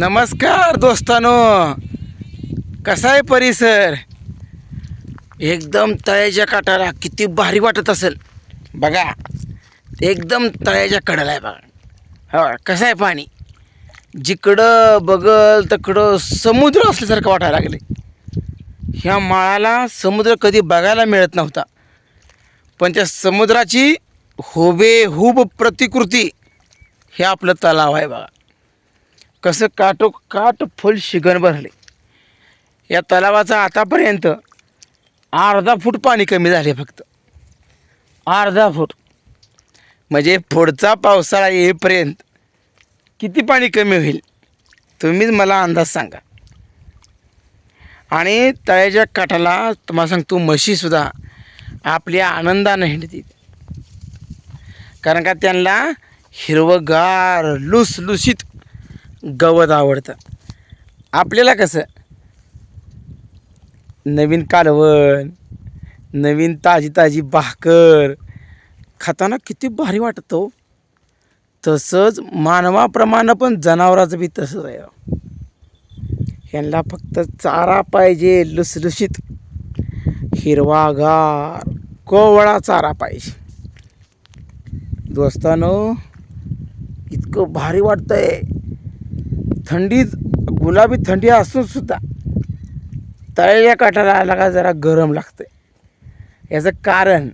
नमस्कार दोस्तानो. कसा आहे परिसर? एकदम तळ्याच्या काठाला किती भारी वाटत असेल. बघा एकदम तळ्याच्या कडेला आहे बघा. हो कसं आहे पाणी? जिकडं बगल तिकडं समुद्र असल्यासारखं वाटायला लागले ह्या माळाला समुद्र कधी बघायला मिळत नव्हता. पण त्या समुद्राची हुबेहूब प्रतिकृती हे आपलं तलाव आहे बघा. कसं काटोकाट फुल शिगण भरले या तलावाचा आतापर्यंत अर्धा फूट पाणी कमी झाले फक्त. अर्धा फूट. म्हणजे पुढचा पावसाळा येईपर्यंत किती पाणी कमी होईल तुम्हीच मला अंदाज सांगा. आणि तळ्याच्या काठाला तुम्हाला सांगतो म्हशीसुद्धा आपल्या आनंदानं हिंडतील. कारण का त्यांना हिरवगार लुसलुसीत गवत आवडतं. आपल्याला कसं? नवीन कालवण नवीन ताजी ताजी भाकर. खाताना किती भारी वाटतो हो. तसंच मानवाप्रमाणे पण जनावराचं बी तसंच आहे हो. ह्यांना फक्त चारा पाहिजे लुसलुशीत. हिरवागार कोवळा चारा पाहिजे. दोस्तानो इतकं भारी वाटतंय. थंडी गुलाबी थंडी असून सुद्धा तळ्याच्या काठाला आला का जरा गरम लागतं याचं कारण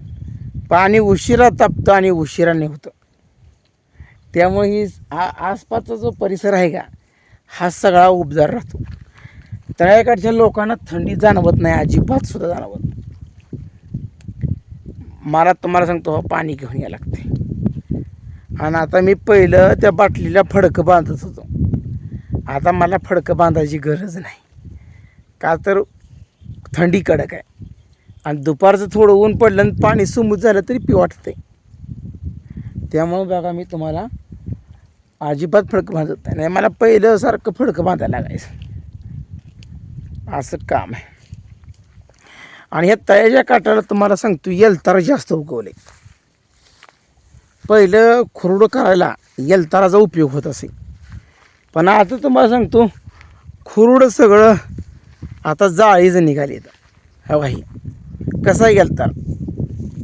पाणी उशिरा तापतं आणि उशिरा निघतं त्यामुळे ही आ आसपासचा जो परिसर आहे का हा सगळा उबदार राहतो. तळ्याकडच्या लोकांना थंडी जाणवत नाही अजिबात सुद्धा जाणवत नाही. मला तुम्हाला सांगतो हो, पाणी घेऊन यायला लागते आणि आता मी पहिलं त्या बाटलीला फडकं बांधत होतो. आता मला फडकं बांधायची गरज नाही. का तर थंडी कडक आहे. आणि दुपारचं थोडं ऊन पडलं आणि पाणी सुमूत झालं तरी पी वाटते त्यामुळं बघा मी तुम्हाला अजिबात फडकं बांधत नाही. मला पहिलं सारखं फडकं बांधायला लागायचं. असं काम आहे. आणि ह्या तळ्याच्या काठाला तुम्हाला सांगतो येलतारा जास्त उगवले पहिलं खुरडं करायला येलताराचा उपयोग होत असे. पण आता तुम्हाला सांगतो खुरुड सगळं आता जाळीचं निघाली हो भाई कसा येलतार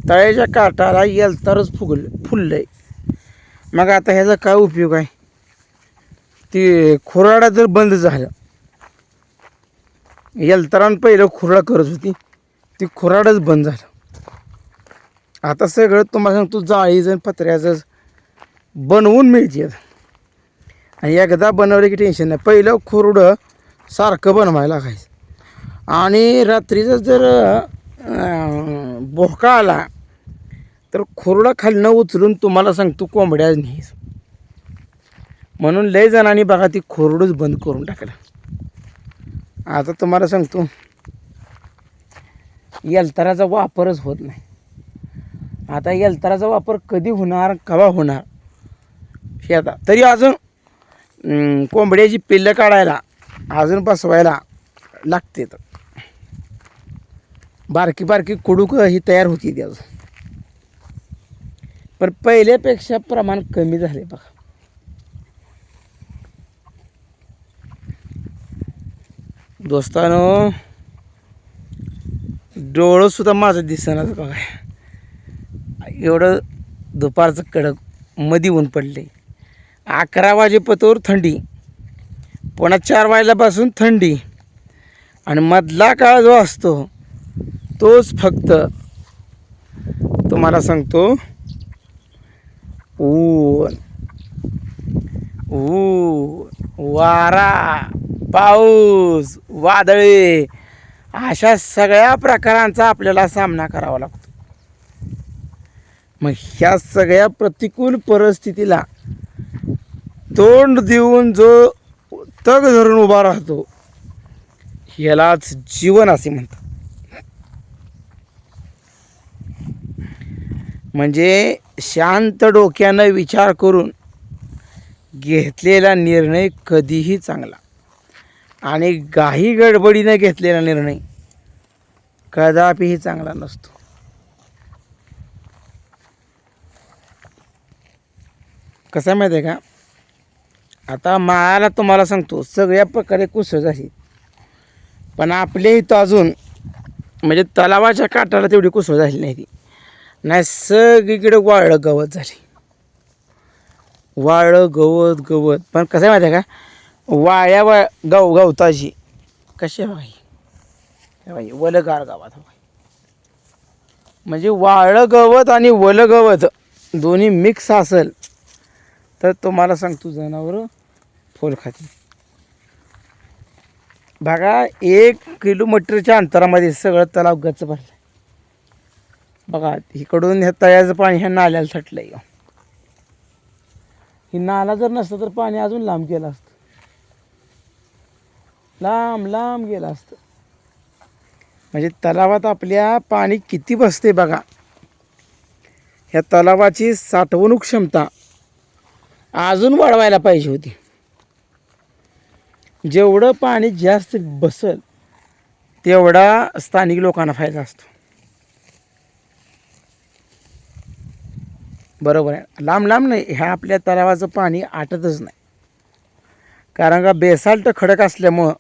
तळ्याच्या काठाला येलतारच फुगल फुललं आहे मग आता ह्याचा काय उपयोग आहे? ती खुराडा जर बंद झालं येलतारानं पहिलं खुराडा करत होती ती खुराडच बंद झालं. आता सगळं तुम्हाला सांगतो जाळीचं पत्र्याचं बनवून मिळते आणि एकदा बनवलं की टेन्शन नाही. पहिलं खुरडं सारखं बनवायला लागायचं. आणि रात्रीचं जर भोका आला तर खुरडं खालनं उचलून तुम्हाला सांगतो कोंबड्या नाही म्हणून लय जणांनी बघा ती खुरडूच बंद करून टाकलं. आता तुम्हाला सांगतो यलताराचा वापरच होत नाही. आता यलताराचा वापर कधी होणार केव्हा होणार हे आता. तरी अजून कोंबड्याची पिल्लं काढायला अजून बसवायला लागते बारकी बारकी कुडूक ही तयार होती ती अजून. पण पहिल्यापेक्षा प्रमाण कमी झाले बघा. दोस्तानो डोळंसुद्धा माझं दिसणार बघा. एवढं दुपारचं कडक मधी ऊन पडले अकरा वाजेपतोर थंडी. पुन्हा चार वाजल्यापासून थंडी. आणि मधला काळ जो असतो तोच फक्त तुम्हाला सांगतो ऊन. ऊन वारा पाऊस वादळे अशा सगळ्या प्रकारांचा आपल्याला सामना करावा लागतो. मग ह्या सगळ्या प्रतिकूल परिस्थितीला तोंड देऊन जो तग धरून उभा राहतो यालाच जीवन असे म्हणतात. म्हणजे शांत डोक्यानं विचार करून घेतलेला निर्णय कधीही चांगला. आणि काही गडबडीनं घेतलेला निर्णय कदापिही चांगला नसतो. कसं आहे माहिती आहे का? आता माळाला तुम्हाला सांगतो सगळ्या प्रकारे कुसळ झाली. पण आपल्या इथं अजून म्हणजे तलावाच्या काठाला तेवढी कुसळ झाली नाही ती. नाही सगळीकडे वाळलं गवत झाली. वाळं गवत गवत. पण कसं आहे माहिती आहे का? वाळ्या वा गव गवताची. कशी आहे बाई? हे वलगार गावात हवाय म्हणजे वाळं गवत आणि वलगवत दोन्ही मिक्स असेल तर तुम्हाला सांगतो जनावरं फुल खाते बघा एक किलोमीटरच्या अंतरामध्ये सगळं तलाव गच भरलं बघा इकडून ह्या तळ्याचं पाणी ह्या नाल्याला थटलंय ही नाला जर नसतं तर पाणी अजून लांब गेलं असतं. लांब लांब गेलं असतं. म्हणजे तलावात आपल्या पाणी किती बसते बघा. ह्या तलावाची साठवणूक क्षमता अजून वाढवायला पाहिजे होती. जेवढं पाणी जास्त बसल तेवढा स्थानिक लोकांना फायदा असतो. बरोबर आहे. लांब लांब नाही ह्या आपल्या तलावाचं पाणी आटतच नाही. कारण का बेसाल्ट खडक असल्यामुळं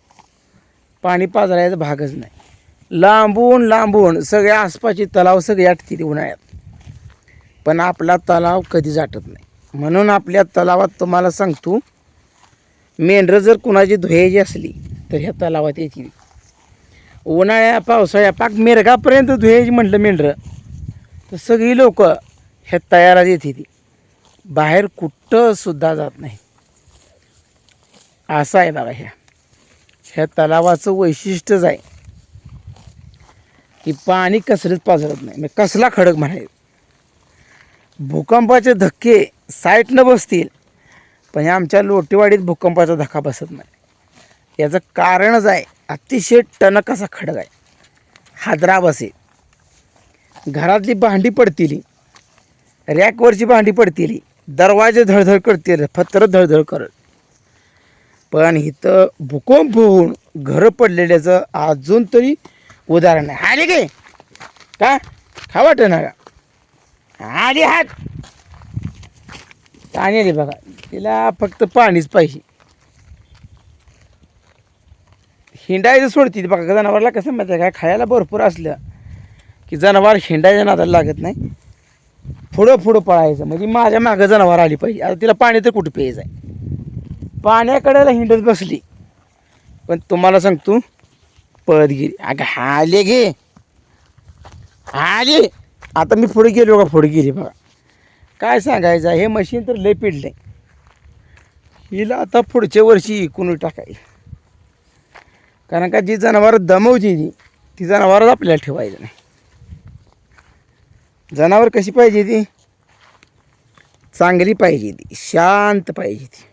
पाणी पाजरायचा भागच नाही. लांबून लांबून सगळ्या आसपासचे तलाव सगळे आटतील उन्हाळ्यात. पण आपला तलाव कधीच आटत नाही. म्हणून आपल्या तलावात तुम्हाला सांगतो मेंढरं जर कुणाची धुयायची असली तर ह्या तलावात येतील. उन्हाळ्या पावसाळ्या पाक मेरगापर्यंत धुयायची म्हटलं मेंढरं तर सगळी लोक ह्या तयारात येते ती बाहेर कुठं सुद्धा जात नाही. असं आहे बघा ह्या ह्या तलावाचं वैशिष्ट्यच आहे की पाणी कसरत पाजरत नाही. म्हणजे कसला खडक म्हणायचं? भूकंपाचे धक्के साईटनं बसतील. पण या आमच्या लोटेवाडीत भूकंपाचा धक्का बसत नाही. याचं कारणच आहे अतिशय टणक असा खडक आहे. हादरा बसेल घरातली भांडी पडतील रॅकवरची भांडी पडतील दरवाजे धडधड करतील फत्र धडधड करत. पण इथं भूकंप होऊन घरं पडलेल्याचं अजून तरी उदाहरण आहे. आले गे का? खा वाटत ना का आली हात. पाणी आली बघा. तिला फक्त पाणीच पाहिजे. हिंडायचं सोडते बघा. जनावरला कसं माहिती आहे का? खायला भरपूर असलं की जनावर हिंडायच्या नादाला लागत नाही. पुढं पुढं पळायचं. म्हणजे माझ्या मागं जनावर आली पाहिजे. आता तिला पाणी तर कुठं प्यायचं आहे? पाण्याकडेला हिंडत बसली. पण तुम्हाला सांगतो पळत गेली. अगं आले गे आले. आता मी पुढे गेलो का? पुढे गेली बघा. काय सांगायचं हे मशीन तर लय पिडलंय हिला आता पुढच्या वर्षी इकून टाकायची. कारण का जी जनावरं दमवची ती ती जनावरच आपल्याला ठेवायचं नाही. जनावर कशी पाहिजे ती? चांगली पाहिजे ती शांत पाहिजे ती.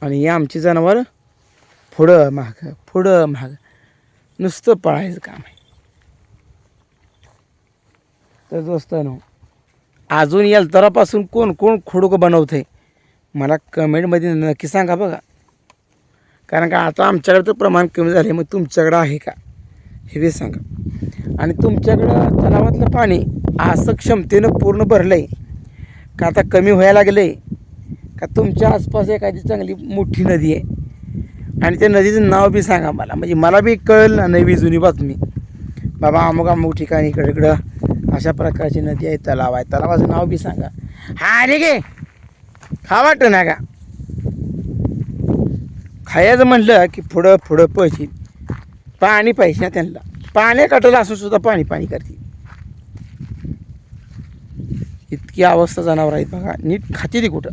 आणि ही आमची जनावर पुढं महाग पुढं महाग नुसतं पळायचं काम आहे. तर दोस्तानो अजून यलतरापासून कोण कोण खोडूक बनवते मला कमेंटमध्ये नक्की सांगा बघा. कारण का आता आमच्याकडे तर प्रमाण कमी झाले मग तुमच्याकडं आहे का? हे बी सांगा. आणि तुमच्याकडं तलावातलं पाणी असं क्षमतेनं पूर्ण भरलं आहे का आता कमी व्हायला लागलं आहे का तुमच्या आसपास एखादी चांगली मोठी नदी आहे? आणि त्या नदीचं नाव बी सांगा मला. म्हणजे मला बी कळलं ना नवी जुनी बातमी. बाबा अमुक अमुक ठिकाणी इकडं इकडं अशा प्रकारची नदी आहे तलाव आहे. तलावाचं नाव बी सांगा. हा रे गे खा वाटतं ना का खायचं म्हणलं की पुढं पुढं पळतील पाणी पाहिजे ना त्यांना. पाण्या कटलं असून सुद्धा पाणी पाणी करतील. इतकी अवस्था जनावर आहेत बघा. नीट खाते ती कुठं?